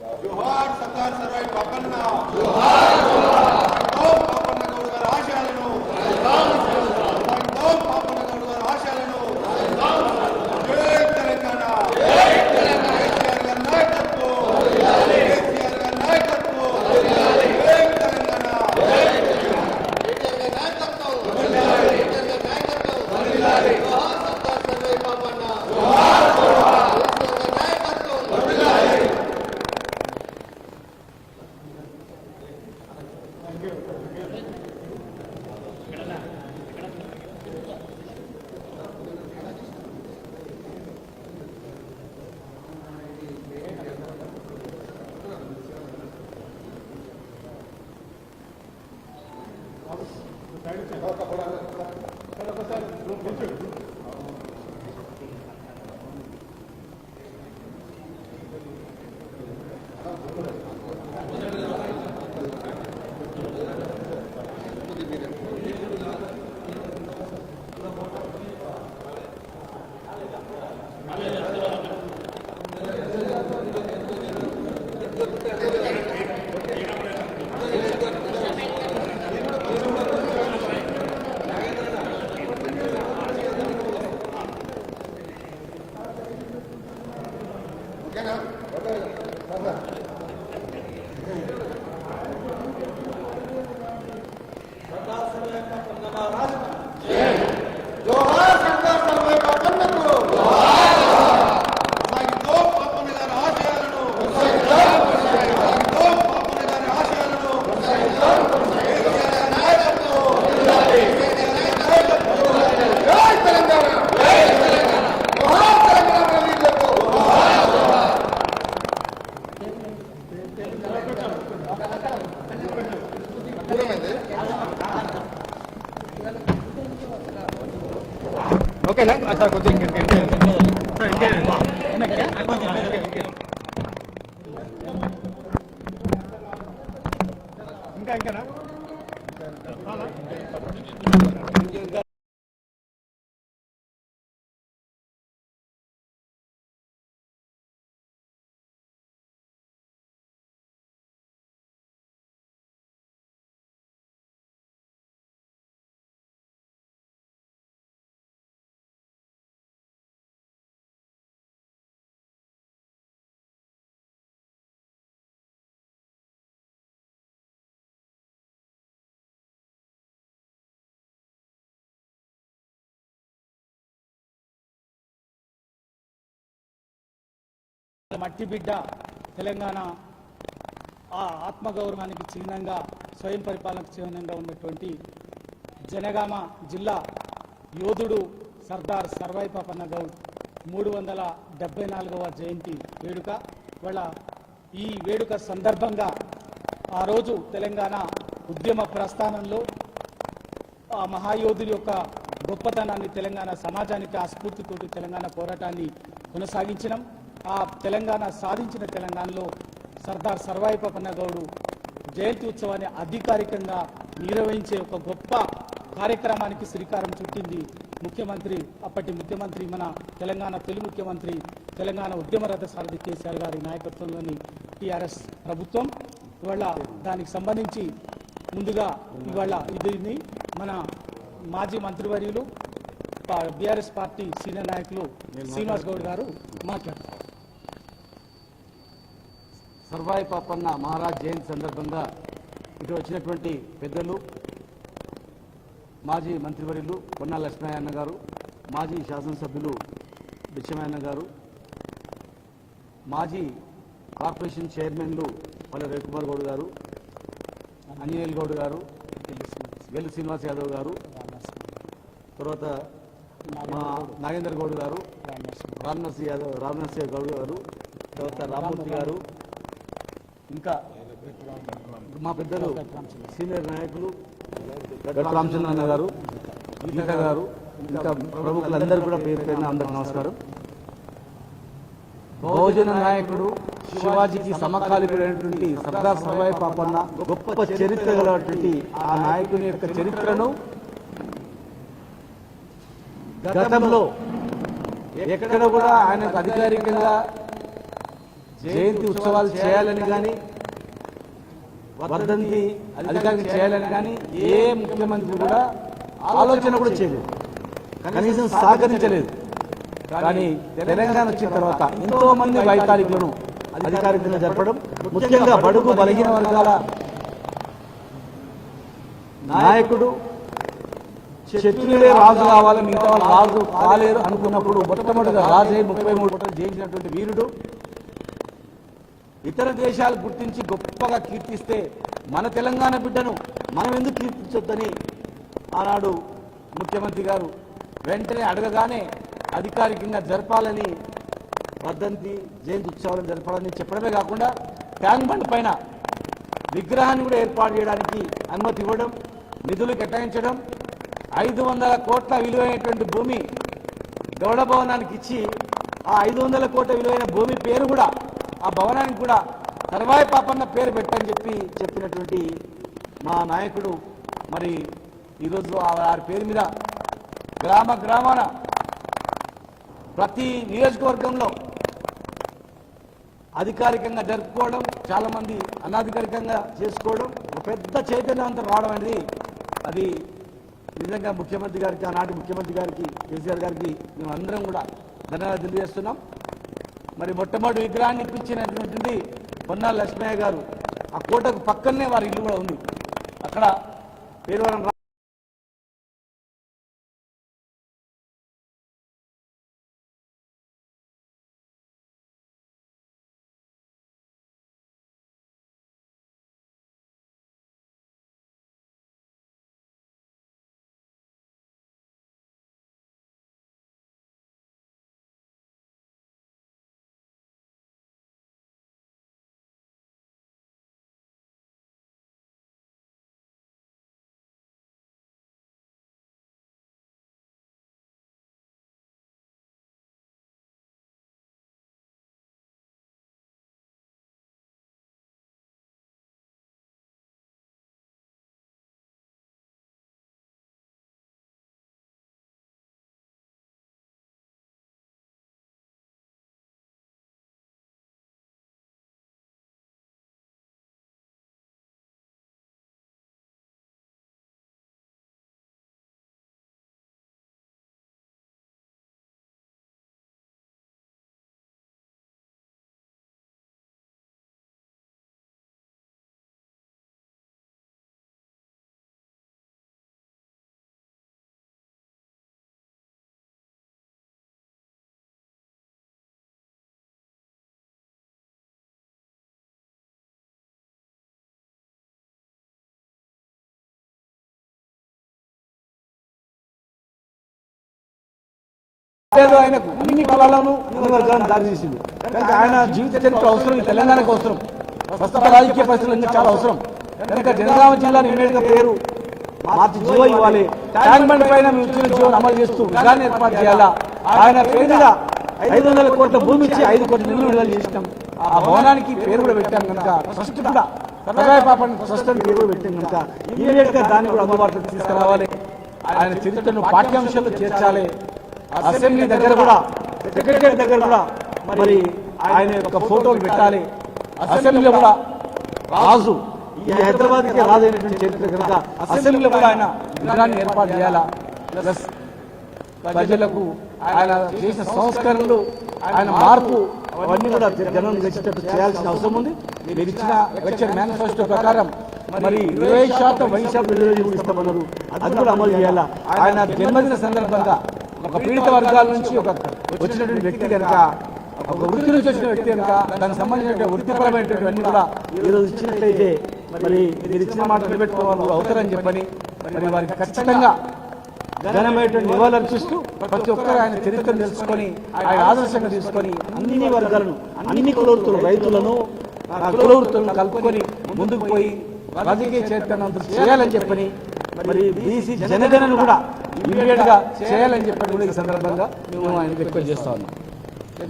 जोहार सरदार सर्वाई बापांना जोहार जोहार। 连长我这里三块 ఓకేనా అట్లా కొంచెం ఇంకా ఇంకా ఇంకా ఇంకా ఇంకానా? మట్టి బిడ్డ తెలంగాణ ఆ ఆత్మగౌరవానికి చిహ్నంగా స్వయం పరిపాలనకు చిహ్నంగా ఉన్నటువంటి జనగామ జిల్లా యోధుడు సర్దార్ సర్వైపాపన్న గౌడ్ మూడు వందల డెబ్బై నాలుగవ జయంతి వేడుక. వాళ్ళ ఈ వేడుక సందర్భంగా ఆ రోజు తెలంగాణ ఉద్యమ ప్రస్థానంలో ఆ మహాయోధుడి యొక్క గొప్పతనాన్ని తెలంగాణ సమాజానికి ఆ స్ఫూర్తితోటి తెలంగాణ పోరాటాన్ని కొనసాగించినాం. ఆ తెలంగాణ సాధించిన తెలంగాణలో సర్దార్ సర్వాయి గౌడు జయంతి ఉత్సవాన్ని అధికారికంగా నిర్వహించే ఒక గొప్ప కార్యక్రమానికి శ్రీకారం చుట్టింది ముఖ్యమంత్రి అప్పటి ముఖ్యమంత్రి మన తెలంగాణ తొలి ముఖ్యమంత్రి తెలంగాణ ఉద్యమరత సారథి కేసీఆర్ గారి నాయకత్వంలోని టీఆర్ఎస్ ప్రభుత్వం. ఇవాళ దానికి సంబంధించి ముందుగా ఇవాళ ఇది మన మాజీ మంత్రివర్యులు బీఆర్ఎస్ పార్టీ సీనియర్ నాయకులు శ్రీనివాస్ గౌడ్ గారు మాట్లాడారు సర్వాయి పాపన్న మహారాజ్ జయంతి సందర్భంగా ఇటు వచ్చినటువంటి పెద్దలు మాజీ మంత్రివర్యులు కొన్నా లక్ష్మయ్యన్న గారు మాజీ శాసనసభ్యులు బిచ్చమయ్యన్న గారు మాజీ కార్పొరేషన్ చైర్మన్లు పల్లె రవికుమార్ గౌడ్ గారు అంజనేయులు గౌడ్ గారు వెల్లు శ్రీనివాస్ యాదవ్ గారు తర్వాత మా నాగేందర్ గౌడ్ గారు రామ్నర్సి యాదవ్ రామ్నర్సి గౌడ్ గారు తర్వాత రామ్మూర్తి గారు ఇంకా మా పెద్దలు సీనియర్ నాయకులు గట్ట రామచంద్రన్న గారు గీత గారు ఇంకా ప్రముఖులందరూ కూడా పేరు పేరున అందరికి నమస్కారం. బహుజన నాయకుడు శివాజీకి సమకాలికుడైనటువంటి సర్దార్ సర్వాయి పాపన్న గొప్ప చరిత్ర గలటువంటి ఆ నాయకుని యొక్క చరిత్రను గతంలో ఎక్కడ కూడా ఆయనకు అధికారికంగా జయంతి ఉత్సవాలు చేయాలని కానీ వర్ధంతి అధికారికి చేయాలని కానీ ఏ ముఖ్యమంత్రి కూడా ఆలోచన కూడా చేయలేదు. కనీసం సహకరించలేదు. కానీ తెలంగాణ వచ్చిన తర్వాత ఎంతో మంది వైతాళికులను అధికారికంగా జరపడం ముఖ్యంగా బడుగు బలహీన వర్గాల నాయకుడు శత్రులే రాజు కావాలి మిగతా వాళ్ళు రాజు కాలేరు అనుకున్నప్పుడు మొట్టమొదటిగా రాజే ముప్పై మూడు జయించినటువంటి వీరుడు ఇతర దేశాలు గుర్తించి గొప్పగా కీర్తిస్తే మన తెలంగాణ బిడ్డను మనం ఎందుకు కీర్తించొద్దని ఆనాడు ముఖ్యమంత్రి గారు వెంటనే అడగగానే అధికారికంగా జరపాలని వర్ధంతి జయంతి ఉత్సవాలను జరపాలని చెప్పడమే కాకుండా ట్యాంక్ బండ్ పైన విగ్రహాన్ని కూడా ఏర్పాటు చేయడానికి అనుమతి ఇవ్వడం నిధులు కేటాయించడం ఐదు వందల కోట్ల విలువైనటువంటి భూమి గౌడ భవనానికి ఇచ్చి ఆ ఐదు వందల కోట్ల విలువైన భూమి పేరు కూడా ఆ భవనానికి కూడా తర్వాయి పాపన్న పేరు పెట్టని చెప్పి చెప్పినటువంటి మా నాయకుడు మరి ఈరోజు వారి పేరు మీద గ్రామ గ్రామాన ప్రతి నియోజకవర్గంలో అధికారికంగా జరుపుకోవడం చాలా మంది అనధికారికంగా చేసుకోవడం ఒక పెద్ద చైతన్యవంతం రావడం అనేది అది నిజంగా ముఖ్యమంత్రి గారికి ఆనాటి ముఖ్యమంత్రి గారికి కేసీఆర్ గారికి మేము అందరం కూడా ధన్యవాదాలు తెలియజేస్తున్నాం. మరి మొట్టమొదటి విగ్రహాన్ని ఇప్పించినటువంటిది పొన్నాల లక్ష్మయ్య గారు. ఆ కోటకు పక్కనే వారి ఇల్లు కూడా ఉంది. అక్కడ పేరువరం లేదు ఆయనకు. అన్ని కులాలను అన్ని వర్గాలను దారి తీసింది కనుక ఆయన జీవిత చరిత్ర అవసరం ఈ తెలంగాణకు అవసరం. ప్రస్తుత రాజకీయ పరిస్థితులు ఇంకా చాలా అవసరం. కనుక జనగామ జిల్లాను ఇమీడియట్ పేరు మార్చి జీవో ఇవ్వాలి. ట్యాంక్ బండ్ పైన మేము ఇచ్చిన జీవోని అమలు చేస్తూ విధాన్ని ఏర్పాటు చేయాలా? ఆయన పేరు మీద ఐదు వందల కోట్ల భూమి ఇచ్చి ఐదు కోట్ల నిధులు విడుదల చేసినాం. ఆ భవనానికి పేరు కూడా పెట్టాం కనుక ట్రస్ట్ కూడా. సదాయ పాపని ట్రస్ట్ అని పేరు కూడా పెట్టాం కనుక ఇమీడియట్గా దాన్ని కూడా అందుబాటులోకి తీసుకురావాలి. ఆయన చరిత్రను పాఠ్యాంశాల్లో చేర్చాలి. అసెంబ్లీ దగ్గర కూడా సెక్రటరీ దగ్గర కూడా మరి ఆయన యొక్క ఫోటోలు పెట్టాలి. అసెంబ్లీలో కూడా రాజు ఈ హైదరాబాద్కి రాజు అయినటువంటి చరిత్ర కనుక అసెంబ్లీలో కూడా ఆయన విగ్రహాన్ని ఏర్పాటు చేయాలా? ప్లస్ ప్రజలకు ఆయన చేసిన సంస్కరణలు ఆయన మార్పు అవన్నీ కూడా జనం తెచ్చేటట్టు చేయాల్సిన అవసరం ఉంది. మీరు ఇచ్చిన ఎలక్షన్ మేనిఫెస్టో ప్రకారం మరి ఇరవై శాతం వైశాఖ ఇస్తామన్నారు. అది కూడా అమలు చేయాలా? ఆయన జన్మదిన సందర్భంగా ఒక పీడిత వర్గాల నుంచి ఒక వచ్చినటువంటి వ్యక్తి కనుక ఒక వృత్తి నుంచి వచ్చిన వ్యక్తి కనుక దానికి సంబంధించిన వృత్తిపరమైనటువంటి కూడా ఈరోజు ఇచ్చినట్లయితే మరి మీరు ఇచ్చిన మాట నిలబెట్టుకోవాలి అవుతారని చెప్పని మరి వారికి ఖచ్చితంగా ఘనమైనటువంటి నివాళులు అర్పిస్తూ ప్రతి ఒక్కరు ఆయన చరిత్రను తెలుసుకొని ఆయన ఆదర్శంగా తీసుకొని అన్ని వర్గాలను అన్ని కులవృత్తులు రైతులను కులవృత్తులను కలుపుకొని ముందుకు పోయి రాజకీయ చరిత్రను చేయాలని చెప్పని మరి బీసీ జనగణను కూడా ఇమీడియట్గా చేయాలని చెప్పని కూడా ఈ సందర్భంగా మేము ఆయన రిక్వెస్ట్ చేస్తా ఉన్నాం.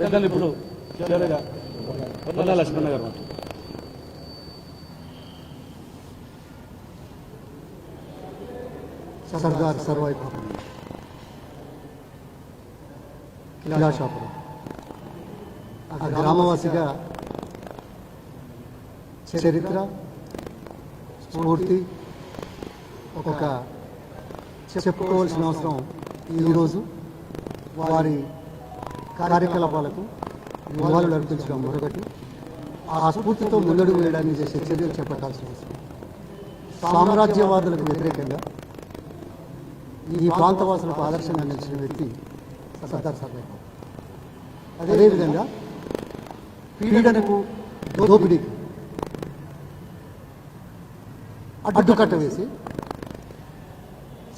పెద్దలు ఇప్పుడు చివరిగా పొన్నాల లక్ష్మణ గారు. సర్దార్ సర్వాయి పాపం కిలాషాపురం. ఆ గ్రామవాసిగా చరిత్ర స్ఫూర్తి ఒక చెప్పుకోవాల్సిన అవసరం ఈరోజు వారి కార్యకలాపాలకు నివాళులు అర్పించడం మరొకటి ఆ స్ఫూర్తితో ముందడుగు వేయడానికి చేసే చర్యలు చేపట్టాల్సిన అవసరం. సామ్రాజ్యవాదులకు వ్యతిరేకంగా ఈ ప్రాంతవాసులకు ఆదర్శంగా నిలిచిన వ్యక్తి సర్దార్ సాహెబ్ అదేవిధంగా పీడనకు దోపిడీకి అడ్డుకట్ట వేసి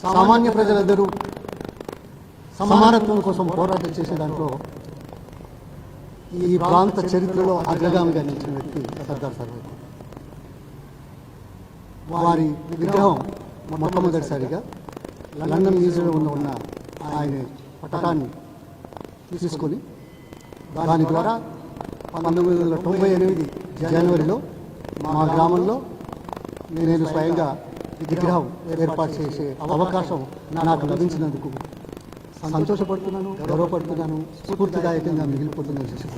సామాన్య ప్రజలందరూ సమానత్వం కోసం పోరాటం చేసే దాంట్లో ఈ ప్రాంత చరిత్రలో అగ్రగామిగా నిలిచిన వ్యక్తి సర్దార్ సర్వే వారి విగ్రహం మొట్టమొదటిసారిగా లండన్ మ్యూజియంలో ఉన్న ఆయన పటాన్ని తీసుకొని దాని ద్వారా పంతొమ్మిది వందల తొంభై ఎనిమిది జనవరిలో మా గ్రామంలో నేను స్వయంగా విగ్రహం ఏర్పాటు చేసే అవకాశం నాకు లభించినందుకు సంతోషపడుతున్నాను గౌరవపడుతున్నాను స్ఫూర్తిదాయకంగా మిగిలిపోతున్నాను విషయం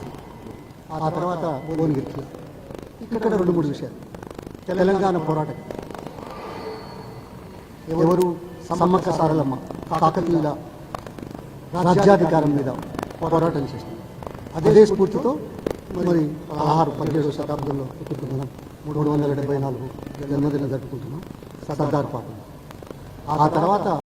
ఆ తర్వాత భువనగిరికి. ఇక్కడ రెండు మూడు విషయాలు. తెలంగాణ పోరాటం. ఎవరు సమ్మక్క సారలమ్మ కాకతీయుల రాజ్యాధికారం మీద పోరాటం చేసింది. అదే స్ఫూర్తితో మరి పదహారు పదిహేడు శతాబ్దంలో ఇప్పుడు మూడు వందల డెబ్బై నాలుగు జన్మదినం జరుపుకుంటున్నాం. సర్దార్ పాటలు ఆ తర్వాత